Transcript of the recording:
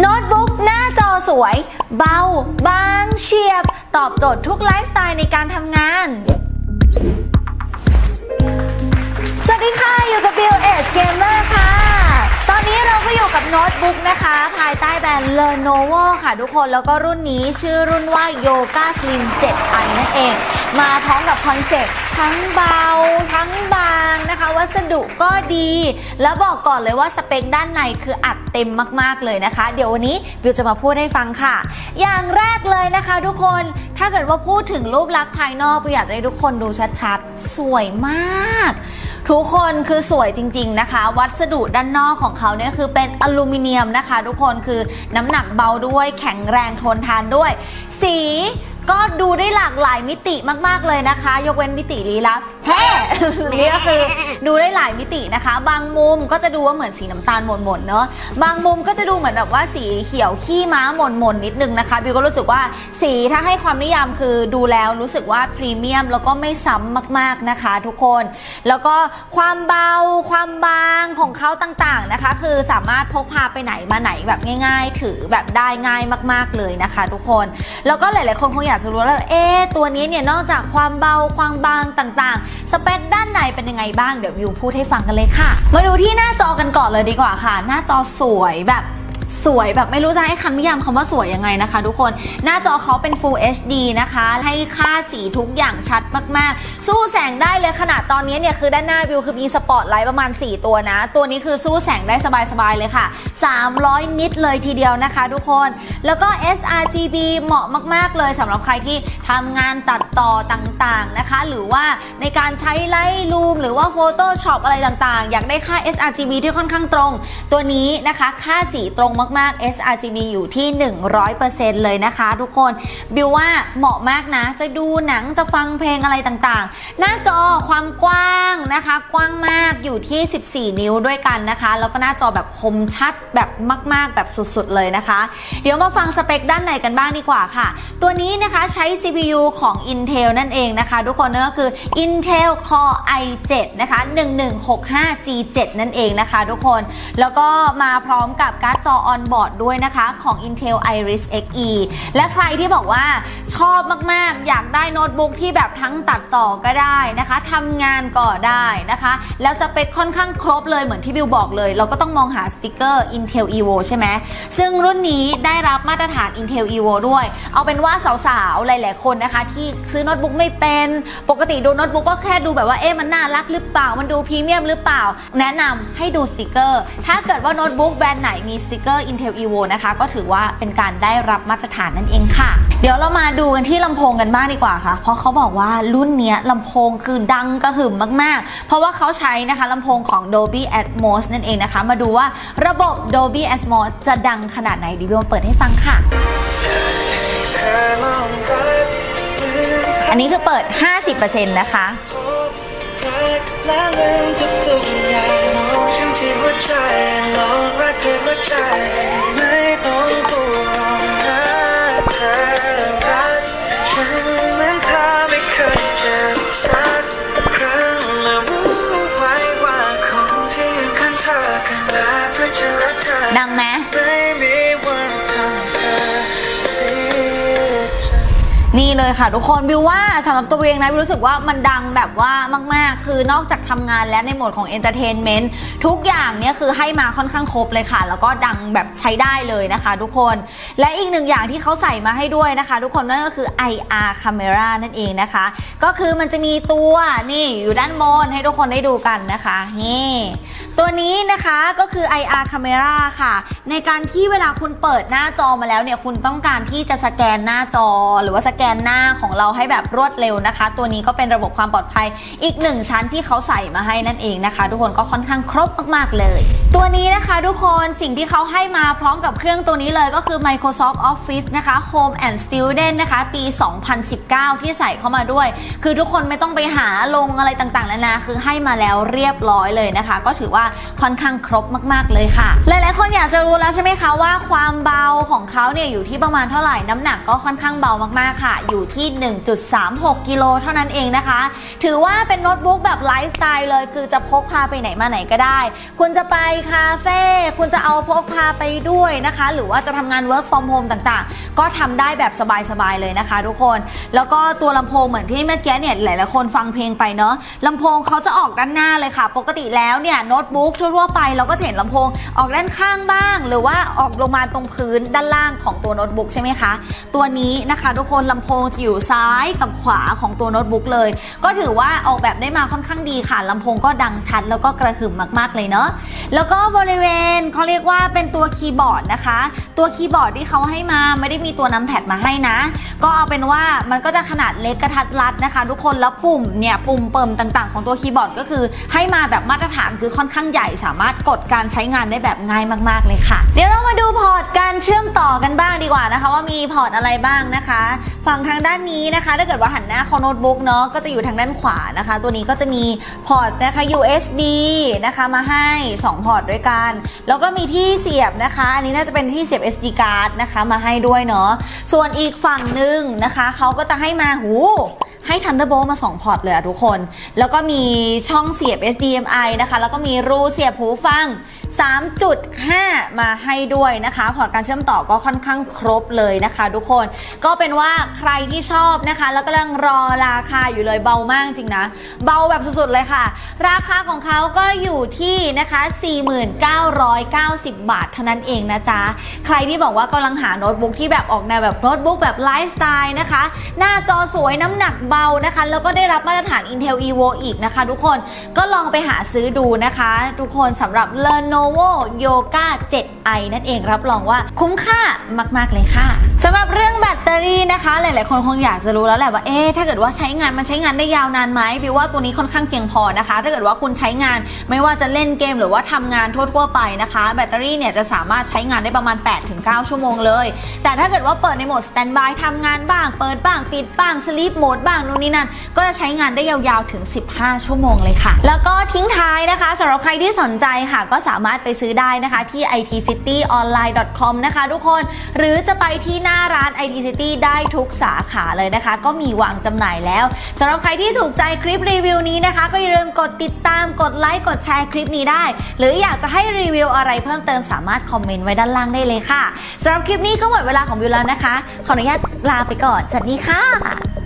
โน้ตบุ๊กหน้าจอสวย เบา บางเฉียบ ตอบโจทย์ทุกไลฟ์สไตล์ในการทำงาน สวัสดีค่ะ อยู่กับ Bill S Gamer ค่ะ ตอนนี้เราก็อยู่กับโน้ตบุ๊กนะคะ ภายใต้แบรนด์ Lenovo ค่ะทุกคน แล้วก็รุ่นนี้ชื่อรุ่นว่า Yoga Slim 7i นั่นเอง มาพร้อมกับคอนเซ็ปต์ทั้งเบา ทั้งบางนะคะ วัสดุก็ดี แล้วบอกก่อนเลยว่าสเปคด้านในคืออัดเต็มมากๆเลยนะคะ เดี๋ยววันนี้บิวจะมาพูดให้ฟังค่ะ อย่างแรกเลยนะคะทุกคนถ้าเกิดว่าพูดถึงรูปลักษณ์ภายนอกบิวอยากจะให้ทุกคนดูชัดๆ สวยมากทุกคนคือสวยจริง ๆนะคะ วัสดุด้านนอกของเขาเนี่ยคือเป็นอลูมิเนียมนะคะ ทุกคนคือน้ำหนักเบาด้วยแข็งแรงทนทานด้วย สี ก็ดูได้หลากหลายมิติมาก ๆ เลยนะคะ ยกเว้นมิติลี้ลับแฮ่นี่ก็คือดูได้หลายมิตินะคะ บางมุมก็จะดูว่าเหมือนสีน้ำตาลหม่นๆเนาะบางมุมก็จะดูเหมือนแบบว่าสีเขียวขี้ม้าหม่นๆนิดนึงนะคะบิวก็รู้สึกว่าสีถ้าให้ความนิยามคือดูแล้วรู้สึกว่าพรีเมียมแล้วก็ไม่ซ้ำมากๆนะคะ ทุกคน แล้วก็ความเบาความบางของเขาต่างๆนะคะ คือสามารถพกพาไปไหนมาไหนแบบง่าย ๆ ถือแบบได้ง่ายมาก ๆเลยนะคะ ทุกคนแล้วก็หลายๆคนคงอยากจะรู้แล้วเอ๊ะตัวนี้เนี่ยนอกจากความเบาความบางต่างๆสเปคด้านในเป็นยังไงบ้างเดี๋ยววิวพูดให้ฟังกันเลยค่ะ มาดูที่หน้าจอกันก่อนเลยดีกว่าค่ะ หน้าจอสวยแบบสวยแบบไม่รู้จะให้คำนิยามคำว่าสวยยังไงนะคะ ทุกคนหน้าจอเขาเป็น Full HD นะคะ ให้ค่าสีทุกอย่างชัดมากๆ สู้แสงได้เลยขนาดตอนนี้เนี่ยคือด้านหน้าวิวคือมีสปอตไลท์ประมาณ 4 ตัวนะ ตัวนี้คือสู้แสงได้สบายๆเลยค่ะ 300 นิตเลยทีเดียวนะคะทุกคน แล้วก็ sRGB เหมาะมาก ๆ เลยสำหรับใครที่ทำงานตัดต่อต่างๆนะคะ หรือว่าในการใช้ไลท์รูมหรือว่า Photoshop อะไรต่างๆ อยากได้ค่า sRGB ที่ค่อนข้างตรง ตัวนี้นะคะค่าสีตรงมากๆ sRGB อยู่ที่ 100%เลยนะคะทุกคนบิวว่าเหมาะมากนะ จะดูหนังจะฟังเพลงอะไรต่างๆ หน้าจอความกว้างนะคะ กว้างมากอยู่ที่ 14 นิ้วด้วยกันนะคะ แล้วก็หน้าจอแบบคมชัดแบบมาก ๆ แบบสุดๆเลยนะคะ เดี๋ยวมาฟังสเปคด้านในกันบ้างดีกว่าค่ะ ตัวนี้นะคะใช้ CPU ของ Intel นั่นเองนะคะ ทุกคนนั่นก็คือ Intel Core i7 นะคะ 1165G7 นั่นเองนะคะ ทุกคน แล้วก็มาพร้อมกับการ์ดจอ on board ด้วยนะคะของ Intel Iris Xe และใครที่บอกว่าชอบมากๆ อยากได้โน้ตบุ๊กที่แบบทั้งตัดต่อก็ได้นะคะทำงานก็ได้นะคะ แล้วสเปคค่อนข้างครบเลยเหมือนที่บิวบอกเลย เราก็ต้องมองหาสติกเกอร์ Intel Evo ใช่ไหมซึ่งรุ่นนี้ได้รับมาตรฐาน Intel Evo ด้วย เอาเป็นว่าสาวๆ หลายๆ คนนะคะ ที่ซื้อโน้ตบุ๊กไม่เป็น ปกติดูโน้ตบุ๊กก็แค่ดูแบบว่าเอ๊ะมันน่ารักหรือเปล่า มันดูพรีเมียมหรือเปล่า แนะนำให้ดูสติกเกอร์ ถ้าเกิดว่าโน้ตบุ๊กแบรนด์ไหนมีสติกเกอร์ Intel Evo นะคะ ก็ถือว่าเป็นการได้รับมาตรฐานนั่นเองค่ะ เดี๋ยวเรามาดูกันที่ลำโพงกันบ้างดีกว่าค่ะ เพราะเขาบอกว่ารุ่นนี้ลำโพงคือดังกระหึ่มมาก ๆ เพราะว่าเขาใช้นะคะลำโพงของ Dolby Atmos นั่นเองนะคะ มาดูว่าระบบ Dolby Atmos จะดังขนาดไหนดีวิวมาเปิดให้ฟังค่ะ อันนี้คือเปิด 50%นะคะ ดังไหมนี่เลยค่ะทุกคนบิวว่าสำหรับตัวเองนะบิวรู้สึกว่ามันดังแบบว่ามาก ๆ คือนอกจากทำงานและในโหมดของเอนเตอร์เทนเมนต์ทุกอย่างเนี่ยคือให้มาค่อนข้างครบเลยค่ะ แล้วก็ดังแบบใช้ได้เลยนะคะ ทุกคนและอีกหนึ่งอย่างที่เขาใส่มาให้ด้วยนะคะ ทุกคนนั่นก็คือ IR camera นั่นเองนะคะ ก็คือมันจะมีตัวนี่อยู่ด้านบนให้ทุกคนได้ดูกันนะคะนี่ ตัวนี้นะคะก็คือ IR camera ค่ะ ในการที่เวลาคุณเปิดหน้าจอมาแล้วเนี่ยคุณต้องการที่จะสแกนหน้าจอ หรือว่าสแกนหน้าของเราให้แบบรวดเร็วนะคะ ตัวนี้ก็เป็นระบบความปลอดภัยอีกหนึ่งชั้นที่เขาใส่มาให้นั่นเองนะคะ ทุกคนก็ค่อนข้างครบมากๆเลยตัวนี้นะคะทุกคนสิ่งที่เขาให้มาพร้อมกับเครื่องตัวนี้เลยก็คือ Microsoft Office นะคะ Home and Student นะคะ ปี 2019 ที่ใส่เข้ามาด้วย คือทุกคนไม่ต้องไปหาลงอะไรต่างๆนานาคือให้มาแล้วเรียบร้อยเลยนะคะ ก็ถือว่าค่อนข้างครบมากๆเลยค่ะ หลายๆคนอยากจะรู้แล้วใช่ไหมคะว่าความเบาของเขาเนี่ยอยู่ที่ประมาณเท่าไหร่น้ำหนักก็ค่อนข้างเบามากๆค่ะ อยู่ที่ 1.36 กิโลเท่านั้นเองนะคะ ถือว่าเป็นโน้ตบุ๊กแบบไลฟ์สไตล์เลย คือจะพกพาไปไหนมาไหนก็ได้ คุณจะไปคาเฟ่คุณจะเอาพกพาไปด้วยนะคะ หรือว่าจะทำงาน work from home ต่างๆ ก็ทำได้แบบสบายๆเลยนะคะ ทุกคน แล้วก็ตัวลำโพงเหมือนที่เมื่อกี้เนี่ยหลายๆคนฟังเพลงไปเนาะลำโพงเขาจะออกด้านหน้าเลยค่ะ ปกติแล้วเนี่ยโน้ตบุ๊กทั่วๆไปเราก็จะเห็นลำโพงออกด้านข้างบ้าง หรือว่าออกลงมาตรงพื้นด้านล่างของตัวโน้ตบุ๊กใช่ไหมคะ ตัวนี้นะคะ ทุกคนลำโพงจะอยู่ซ้ายกับขวาของตัวโน้ตบุ๊กเลย ก็ถือว่าออกแบบได้มาค่อนข้างดีค่ะลำโพงก็ดังชัดแล้วก็กระหึ่มมากๆเลยเนาะแล้วก็บริเวณเขาเรียกว่าเป็นตัวคีย์บอร์ดนะคะ ตัวคีย์บอร์ดที่เขาให้มาไม่ได้มีตัวนัมแพดมาให้นะ ก็เอาเป็นว่ามันก็จะขนาดเล็กกระทัดรัดนะคะ ทุกคนแล้วปุ่มเนี่ยปุ่มเปิมต่างๆ ของตัวคีย์บอร์ดก็คือ ให้มาแบบมาตรฐานคือค่อนข้างใหญ่สามารถกดการใช้งานได้แบบง่ายมากๆเลยค่ะ เดี๋ยวเรามาดูพอร์ตการเชื่อมต่อกันบ้างดีกว่านะคะ ว่ามีพอร์ตอะไรบ้างนะคะ ฝั่งทางด้านนี้นะคะ ถ้าเกิดว่าหันหน้าเข้าโน้ตบุ๊กเนาะก็จะอยู่ทางด้านขวานะคะ ตัวนี้ก็จะมีพอร์ตนะคะ USB นะคะมาให้ 2 พอร์ตด้วยกัน แล้วก็มีที่เสียบนะคะ อันนี้น่าจะเป็นที่เสียบ SD card นะคะมาให้ด้วยเนาะ ส่วนอีกฝั่งหนึ่งนะคะเขาก็จะให้มาหูให้ Thunderbolt มา 2 พอร์ตเลยอะทุกคน แล้วก็มีช่องเสียบ HDMI นะคะ แล้วก็มีรูเสียบหูฟัง 3.5 มาให้ด้วยนะคะพอร์ตการเชื่อมต่อก็ค่อนข้างครบเลยนะคะ ทุกคนก็เป็นว่าใครที่ชอบนะคะ แล้วกำลังรอราคาอยู่เลยเบามากจริงนะ เบาแบบสุดๆเลยค่ะ ราคาของเขาก็อยู่ที่นะคะ 4990 บาทเท่านั้นเองนะจ๊ะ ใครที่บอกว่ากำลังหาโน้ตบุ๊กที่แบบออกแนวแบบโน้ตบุ๊กแบบไลฟ์สไตล์นะคะ หน้าจอสวยน้ำหนักเบานะคะ แล้วก็ได้รับมาตรฐาน Intel Evo อีกนะคะ ทุกคนก็ลองไปหาซื้อดูนะคะ ทุกคนสำหรับ Lenovo Yoga 7i นั่นเองรับรองว่าคุ้มค่ามาก ๆ เลยค่ะสำหรับเรื่องแบตเตอรี่นะคะ หลาย ๆ คนคงอยากจะรู้แล้วแหละว่าเอ๊ะถ้าเกิดว่าใช้งานมันใช้งานได้ยาวนานไหมบิวว่าตัวนี้ค่อนข้างเพียงพอนะคะ ถ้าเกิดว่าคุณใช้งานไม่ว่าจะเล่นเกมหรือว่าทำงานทั่ว ๆ ไปนะคะ แบตเตอรี่เนี่ยจะสามารถใช้งานได้ประมาณ 8-9 ชั่วโมงเลย แต่ถ้าเกิดว่าเปิดในโหมดสแตนบายทำงานบ้าง เปิดบ้างปิดบ้างสลีปโหมดบ้างนู่นนี่นั่นก็จะใช้งานได้ยาว ๆ ถึง 15 ชั่วโมงเลยค่ะ แล้วก็ทิ้งท้ายนะคะสำหรับใครที่สนใจค่ะก็สามารถารถไปซื้อได้นะคะที่ itcityonline.com นะคะทุกคน หรือจะไปที่หน้าร้าน IT City ได้ทุกสาขาเลยนะคะ ก็มีวางจำหน่ายแล้วสำหรับใครที่ถูกใจคลิปรีวิวนี้นะคะ ก็อย่าลืมกดติดตามกดไลค์กดแชร์คลิปนี้ได้ หรืออยากจะให้รีวิวอะไรเพิ่มเติมสามารถคอมเมนต์ไว้ด้านล่างได้เลยค่ะสำหรับคลิปนี้ก็หมดเวลาของวิวแล้วนะคะ ขออนุญาตลาไปก่อน สวัสดีค่ะ